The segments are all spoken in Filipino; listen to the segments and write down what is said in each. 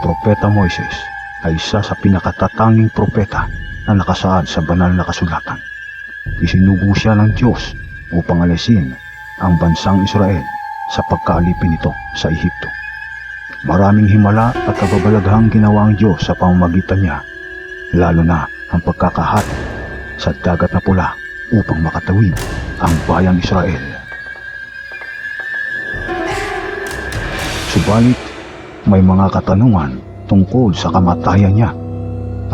Propeta Moises ay isa sa pinakatatanging propeta na nakasaad sa banal na kasulatan. Isinugo siya ng Diyos upang alisin ang bansang Israel sa pagkaalipin nito sa Ehipto. Maraming himala at kababalaghang ginawa ang Diyos sa pamamagitan niya, lalo na ang pagkakahat sa dagat na pula upang makatawid ang bayang Israel. Subalit, may mga katanungan tungkol sa kamatayan niya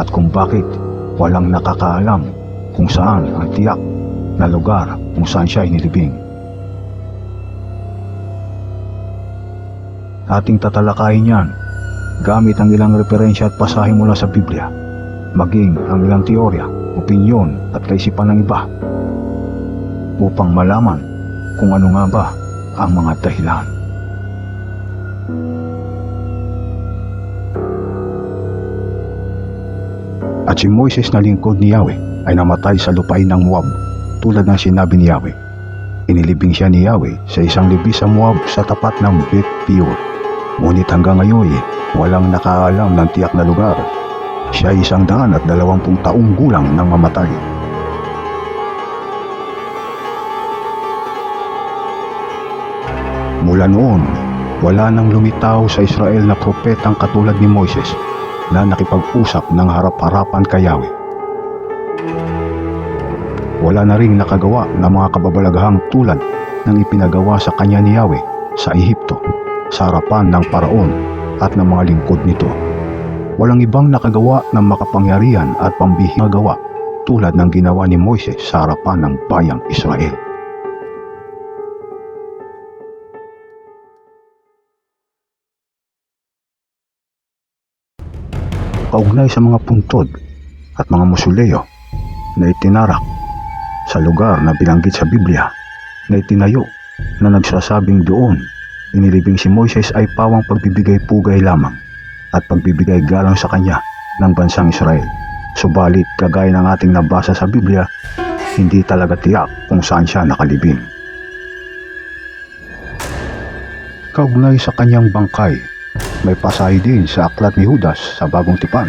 at kung bakit walang nakakaalam kung saan ang tiyak na lugar kung saan siya inilibing. Ating tatalakayin yan gamit ang ilang referensya at pasahe mula sa Biblia, maging ang ilang teorya, opinyon at kaisipan ng iba upang malaman kung ano nga ba ang mga dahilan. At si Moises na lingkod ni Yahweh ay namatay sa lupain ng Moab tulad ng sinabi ni Yahweh. Inilibing siya ni Yahweh sa isang libi sa Moab sa tapat ng Beth Peor. Ngunit hanggang ngayon walang nakaalam ng tiyak na lugar. Siya ay isang daan at dalawampung taong gulang nang mamatay. Mula noon, wala nang lumitaw sa Israel na propetang katulad ni Moises na nakipag-usap ng harap-harapan kay Yahweh. Wala na ring nakagawa ng mga kababalaghang tulad ng ipinagawa sa kanya ni Yahweh sa Ehipto, sa harapan ng paraon at ng mga lingkod nito. Walang ibang nakagawa ng makapangyarihan at pambihing gawa tulad ng ginawa ni Moises sa harapan ng bayang Israel. Kaugnay sa mga puntod at mga musuleo na itinarak sa lugar na binanggit sa Biblia na itinayo na nagsasabing doon inilibing si Moises ay pawang pagbibigay pugay lamang at pagbibigay galang sa kanya ng bansang Israel. Subalit kagaya ng ating nabasa sa Biblia, hindi talaga tiyak kung saan siya nakalibing. Kaugnay sa kanyang bangkay may pasahe din sa aklat ni Judas sa bagong tipan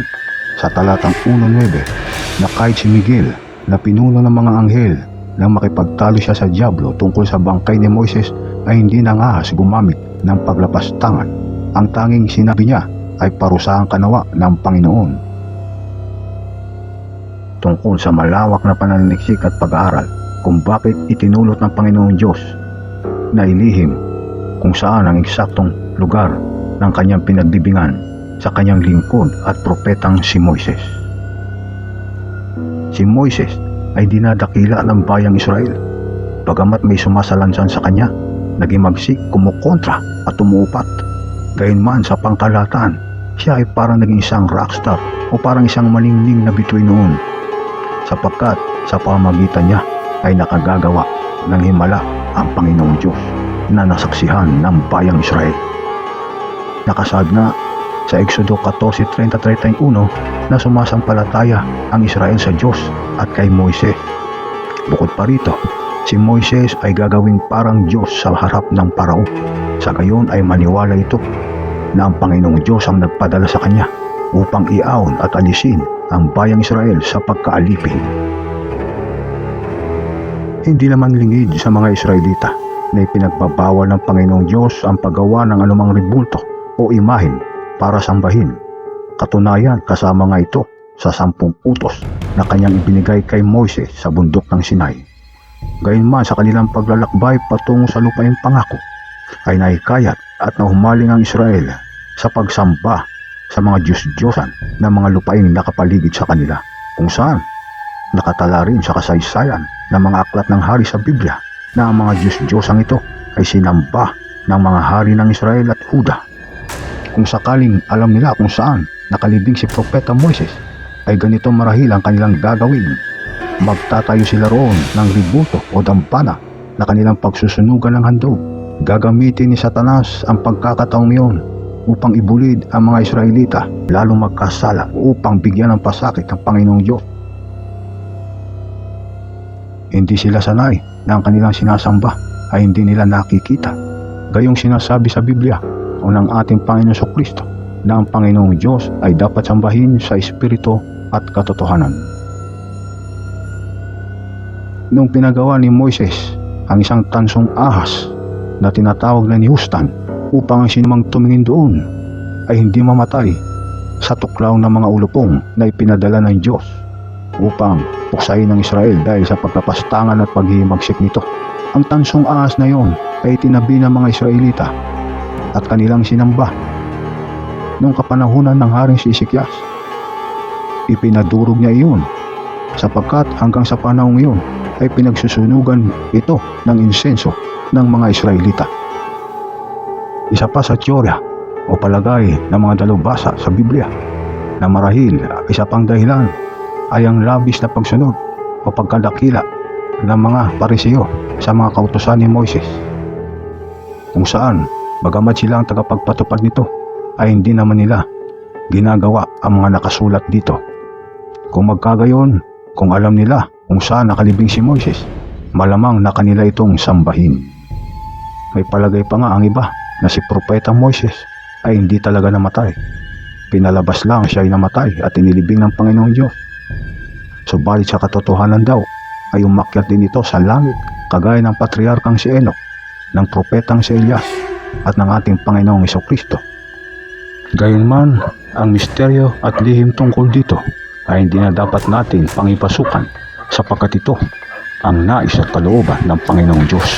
sa talatang 1.9 na kahit si Miguel na pinuno ng mga anghel nang makipagtalo siya sa Diablo tungkol sa bangkay ni Moises ay hindi nangahas gumamit ng paglapastangan. Ang tanging sinabi niya ay parusahan kanawa ng Panginoon. Tungkol sa malawak na pananaliksik at pag-aaral kung bakit itinulot ng Panginoong Diyos na ilihim kung saan ang eksaktong lugar ng kanyang pinagbibingan sa kanyang lingkod at propetang si Moises. Si Moises ay dinadakila ng bayang Israel. Bagamat may sumasalansan sa kanya, naging magsik, kumukontra at umuupat. Gayunman sa pangkalatan, siya ay parang naging isang rockstar o parang isang malingning na bituin noon. Sapagkat sa pamagitan niya ay nakagagawa ng himala ang Panginoong Diyos na nasaksihan ng bayang Israel nakasad nga sa Exodo 14.30-31 na sumasampalataya ang Israel sa Diyos at kay Moises. Bukod pa rito, si Moises ay gagawing parang Diyos sa harap ng parao. Sa gayon ay maniwala ito na ang Panginoong Diyos ang nagpadala sa kanya upang iaon at alisin ang bayang Israel sa pagkaalipin. Hindi naman lingid sa mga Israelita na ipinagbabawal ng Panginoong Diyos ang paggawa ng anumang ribulto o imahin para sambahin. Katunayan kasama nga ito sa sampung utos na kanyang ibinigay kay Moises sa bundok ng Sinai. Gayunman sa kanilang paglalakbay patungo sa lupaing pangako ay naikayat at nahumaling ang Israel sa pagsamba sa mga Diyos-Diyosan na mga lupaing nakapaligid sa kanila kung saan nakatala rin sa kasaysayan ng mga aklat ng hari sa Biblia na ang mga Diyos-Diyosang ito ay sinamba ng mga hari ng Israel at Huda kung sakaling alam nila kung saan nakalibing si Propeta Moises, ay ganito marahil ang kanilang gagawin. Magtatayo sila roon ng ributo o dampana na kanilang pagsusunugan ng handog. Gagamitin ni Satanas ang pagkakataong iyon upang ibulid ang mga Israelita lalong magkasala upang bigyan ng pasakit ng Panginoong Diyos. Hindi sila sanay na ang kanilang sinasamba ay hindi nila nakikita. Gayong sinasabi sa Biblia o ng ating Panginoon sa Kristo na ang Panginoong Diyos ay dapat sambahin sa Espiritu at katotohanan. Nung pinagawa ni Moises ang isang tansong ahas na tinatawag na niyustan upang ang sinumang tumingin doon ay hindi mamatay sa tuklaw ng mga ulupong na ipinadala ng Diyos upang puksain ng Israel dahil sa pagkapastangan at paghihimagsik nito. Ang tansong ahas na yon ay tinabi ng mga Israelita at kanilang sinamba noong kapanahunan ng Haring si Isikyas. Ipinadurog niya iyon sapagkat hanggang sa panahong iyon ay pinagsusunugan ito ng insenso ng mga Israelita. Isa pa sa teorya o palagay ng mga dalubhasa sa Biblia na marahil isa pang dahilan ay ang labis na pagsunod o pagkadakila ng mga parisiyo sa mga kautosan ni Moises kung saan bagamat sila ang tagapagpatupad nito ay hindi naman nila ginagawa ang mga nakasulat dito. Kung magkagayon, kung alam nila kung saan nakalibing si Moises, malamang na kanila itong sambahin. May palagay pa nga ang iba na si Propeta Moises ay hindi talaga namatay. Pinalabas lang siya ay namatay at inilibing ng Panginoong Diyos. Subalit sa katotohanan daw ay umakyat din ito sa langit kagaya ng patriarkang si Enoch, ng propetang si Elias at ng ating Panginoong Kristo. Gayunman, ang misteryo at lihim tungkol dito ay hindi na dapat natin pangipasukan sapagkat ito ang nais at kalooban ng Panginoong Diyos.